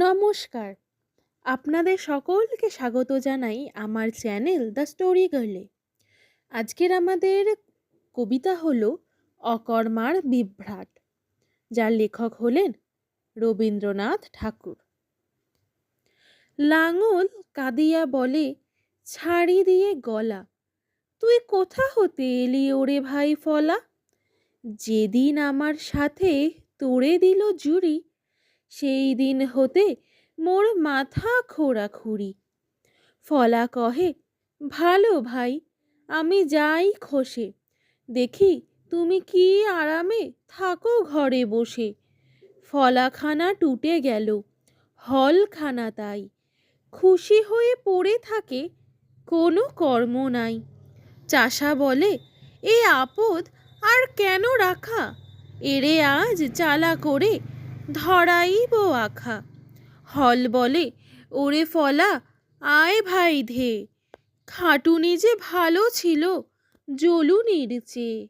নমস্কার। আপনাদের সকলকে স্বাগত জানাই আমার চ্যানেল দ্য স্টোরি গার্লে। আজকের আমাদের কবিতা হলো অকর্মার বিভ্রাট, যার লেখক হলেন রবীন্দ্রনাথ ঠাকুর। লাঙল কাঁদিয়া বলে, ছাড়ি দিয়ে গলা, তুই কোথা হতে এলি ওরে ভাই ফলা? যেদিন আমার সাথে তোড়ে দিল জুড়ি সেই দিন হতে মোর মাথা খোঁড়াখুড়ি। ফলা কহে, ভালো ভাই, আমি যাই খসে। দেখি তুমি কি আরামে থাকো ঘরে বসে। ফলাখানা টুটে গেল, হলখানা তাই। খুশি হয়ে পড়ে থাকে, কোনো কর্ম নাই। চাষা বলে, এ আপদ আর কেন রাখা? এরে আজ চালা করে ধরাইব আখা। হল বলে, ওরে ফলা, আয় ভাই ধে। খাটুনি যে ভালো ছিল জলুনির চেয়ে।